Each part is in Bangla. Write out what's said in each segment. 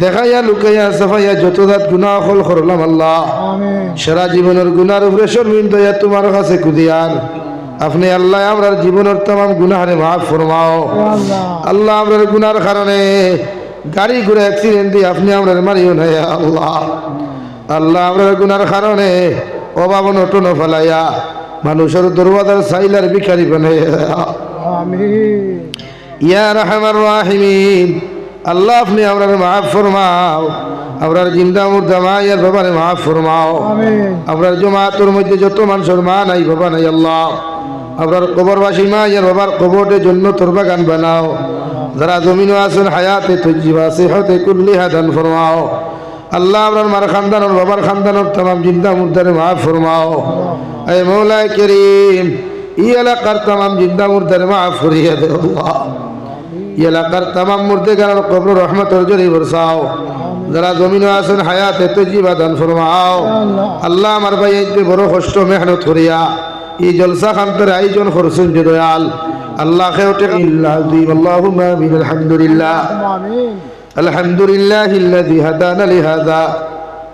দেখাইয়া লুকাইয়া সাফাইয়া যত দাঁত গুণা অকল করলাম আল্লাহ। সারা জীবনের গুনার উপরে শর্মিন দয়া তোমার কাছে কুদিয়ার। আপনি আল্লাহ আমরার জীবনের তাম গুনাহারে মাফ ফরমাও। আল্লাহ। আল্লাহ আমরার গুনার কারণে গাড়ি ঘুরে অ্যাক্সিডেন্ট দিয়ে আপনি আমরার মারিও নাই আল্লাহ। আল্লাহ আমরার গুনার কারণে অভাব নটন ফেলাইয়া মানুষের দরওয়াজার সাইলার ভিখারি বানাইয়া। ইয়া রহমান রাহিমিন। আল্লাহ আপনি আমরার মাফ ফরমাও। আমরার জিন্দা মুর্দা মা ইয়ার বাবারে মাফ ফরমাও। আপনার জমাতের মধ্যে যত মানুষের মা নাই বাবা নাই আল্লাহ। আপনার কবরবাসী মা ইয়ার বাবার কবরের জন্য তোর বাগান বানাও। যারা জমিনও আছেন হায়াতে তজিবা সেহতে কুল্লি হাদান ফরমাও। আল্লাহ আপনার মার খানদানোর বাবার খানদানোর তাম জিন্দা মুর্দারে মাফ ফরমাও। এ মৌলায় করিম ই এলাকার তাম জিন্দা মুর্দারে মাফ ফরিয়ে দে আল্লাহ। ইয়ে এলাকার তামাম মূর্তি গানার কবর রহমতের জরি বরসাও। যারা জমিনে আছেন হায়াতে তজিবা দান ফরমাও। আল্লাহ আমার ভাই বড় কষ্ট মেহনত করিয়া এই জলসা খান্তের আয়োজন করছেন যে দয়াল। আল্লাহ আলহামদুলিল্লাহ। আলহামদুলিল্লাহ হাদানা লিহাদা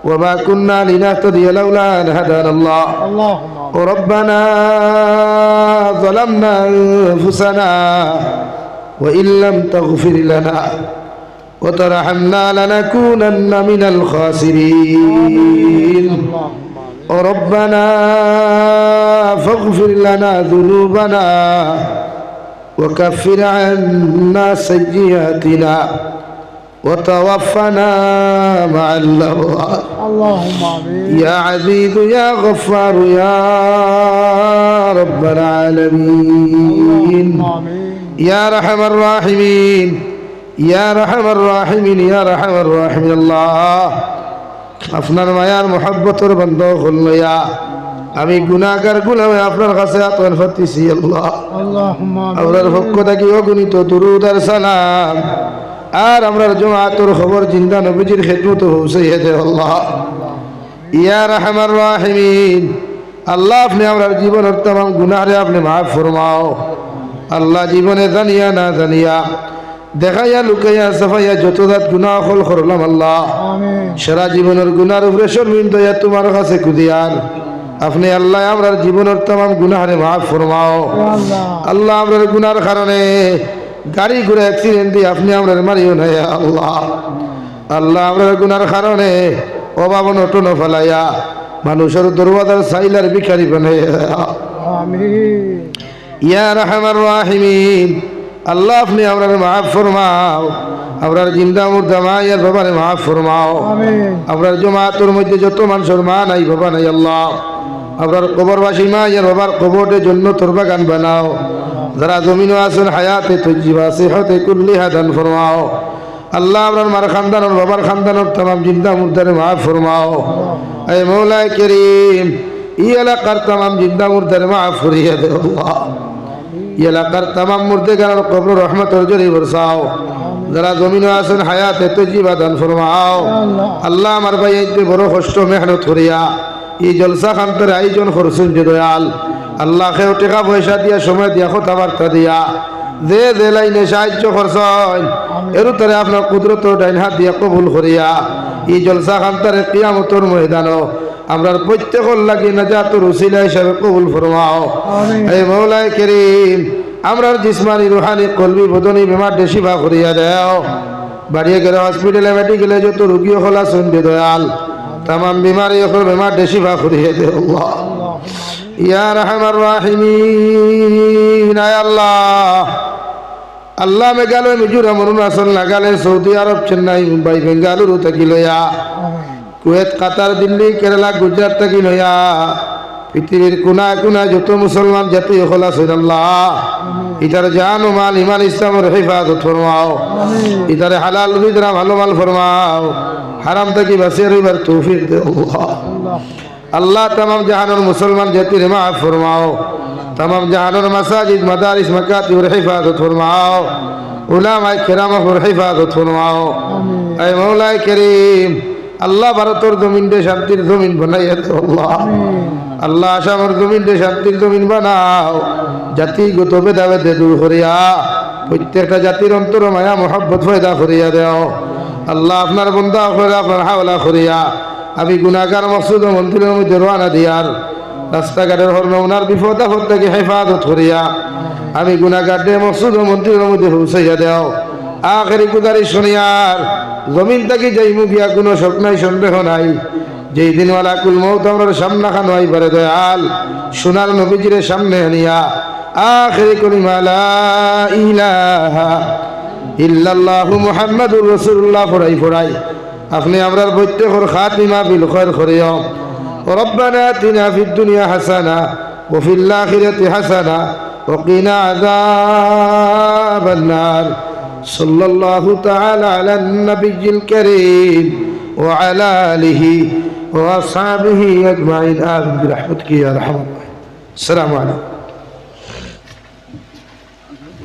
وما كنا لنهتدي لولا أن هدانا الله ربنا ظلمنا أنفسنا وإن لم تغفر لنا وترحمنا لنكونن من الخاسرين. اللهم ربنا فاغفر لنا ذنوبنا وكفر عنا سيئاتنا وتوفنا مع الأبرار. اللهم يا عزيز يا غفار يا رب العالمين. آمين. ইয়া রহমান রাহিমিন ইয়া রহমান রাহিমিন ইয়া রহমান রাহিমিন আল্লাহ। আপনার মায়ার মহাব্বতর বন্ধ হল্লয়া আমি গুণাগার গুলামে আপনার কাছে আতন ফাতিছি আল্লাহ। আপনার পক্ষ থাকি অগুণিত দুরুদ আর সালাম। আর আমরার জমাতর খবর জিন্দা নবীজির খেদমত হৌসাইয়া দে আল্লাহ। ইয়া রহমান রাহিমিন আল্লাহ আপনি আমরার জীবনের তাম গুনাহরে আপনি মাফ ফরমাও। আল্লাহ জীবনে জানিয়া না জানিয়া দেখাইয়া লুকাইয়া সাফাইয়া যত দাঁত গুণা অকল করলাম আল্লাহ। সেরা জীবনের গুণার উপরে শর্মিন্দয়া তোমার কাছে কুদিয়ার। আপনি আল্লাহ আমরার জীবনের তাম গুনাহারে ভাব ফরমাও। আল্লাহ। আমরার গুনার কারণে গাড়ি ঘুরে অ্যাক্সিডেন্ট দিয়ে আপনি আমরার মারিও নাই আল্লাহ। আল্লাহ আমরার গুনার কারণে অভাব নটন ফেলাইয়া মানুষের দরবাদার সাইলার বিকারি বানাইয়া ইয়া রহমান রাহিমিন। আল্লাহ আপনি আমরা মাফ ফরমাও। আমরা জিন্দা মুর্দা মা ইয়ার বাবারে মাফ ফরমাও। আমরা জমাতোর মধ্যে যত মানুষের মা নাই বাবা আল্লাহ। আপনার কবরবাসী মা ইয়ার বাবার কবরের জন্য তোর বাগান বানাও। যারা জমিনও আছেন হায়াতে তজিবা সেহতে কুল্লি হাদান ফরমাও। আল্লাহ আপনার মার খানদান বাবার খানদান তাম জিন্দা মুর্দারে মাফ ফরমাও। এ মৌলায় করিম। ই এলাকার তাম জিন্দা মুর্দারে মা ফরিয়ে দে আল্লাহ। ই এলাকার তাম মুর্দে গানোর কবর রহমতর জরি বরসাও। যারা জমিনও আছেন, হায়াতে তজিবা দান ফরমাও। আল্লাহ আমার ভাই, এই যে বড় কষ্ট, মেহনত করিয়া এই জলসা খান্তর আয়োজন করছেন যে দয়াল। আল্লাহ খেও টাকা পয়সা দিয়া, সময় দিয়া কথাবার্তা দিয়া, যে যে লাইনে সাহায্য করছেন, এরু তারে আপনার কুদরত ডাইন হাত দিয়া কবুল করিয়া এই জলসা খান্তরে কিয়ামতর ময়দানও আমরা প্রত্যেকর লাগি নাজাতুর উসিলা হিসাবে কবুল ফরমাও। হে মৌলায় করিম আমরার জিসমানি রুহানি কলবি বদনি বিমার শিফা করিয়া দেও। বাড়িয়ে গেলে হসপিটালে মেডিকেলে যত রুগী হলা শুনবে দয়াল। তামাম বিমারি এখন বিমার শিফা করিয়া দে ইয়ার রহমান রাহিমিন আল্লাহ। আল্লাহ মেঘালয় মিজোরাম অরুণাচল নাগাল্যান্ড সৌদি আরব চেন্নাই মুম্বাই বেঙ্গালুরু থাকিলয়া কুয়েত, কাতার, দিল্লি, কেরালা, গুজরাট থাকি লয়া পৃথিবীর কোনা কোনা যত মুসলমান জাতি হল আছেন আল্লাহ ইটার জান ও মাল ইমান ইসলামের হেফাজত ফরমাও। ইটারে হালাল রুজিদরা ভালো মাল ফরমাও। হারাম থেকে বাঁচিয়ে রইবার তৌফিক দে আল্লাহ। তাম জাহানোর মুসলমান জাতির মাফ ফরমাও। তাম জাহানোর মাসাজিদ, মাদারিস মাকাতি ওর হেফাজত ফরমাও। উলামাই কেরাম হেফাজত ফরমাও। এই মৌলাই করিম আল্লাহ ভারতের জমিন দে শান্তির জমিন বানাইয়া দে আল্লাহ। আল্লাহ আসামের জমিন দে শান্তির জমিন বানাও। জাতিগত ভেদাভেদে দূর করিয়া প্রত্যেকটা জাতির অন্তর মায়া মহাব্বত ফয়দা করিয়া দেও। আল্লাহ আপনার বন্ধা করে আপনার হাওলা করিয়া আমি গুণাগার মসুদ মন্দিরের মধ্যে রওনা দিয়ার রাস্তাঘাটের হর নমনার বিপদ আপদ থেকে হেফাজত করিয়া আমি গুণাগারে মসুদ ও মন্দিরের মধ্যে পৌঁছাইয়া দেও। আখেরি গুদারি শুনিয়ার জমিন থেকে যাই মুখিয়া কোনো শোক নাই সন্দেহ নাই যেই দিনওয়ালা কুল মৌত আমার সামনা খানো পারে দয়াল সোনার নবীজিরে সামনে আনিয়া আখেরি কলিমা লা ইলাহা ইল্লাল্লাহু মুহাম্মাদুর রাসূলুল্লাহ ফরাই ফরাই আপনি আমরার প্রত্যেকর খাতিমা বিল খৈর করিও ربنا آتنا في الدنيا حسنة وفي الآخرة حسنة وقنا عذاب النار صلى الله تعالى على النبي الكريم وعلى آله وأصحابه أجمعين. آمين برحمتك يا رحمة الله السلام عليكم.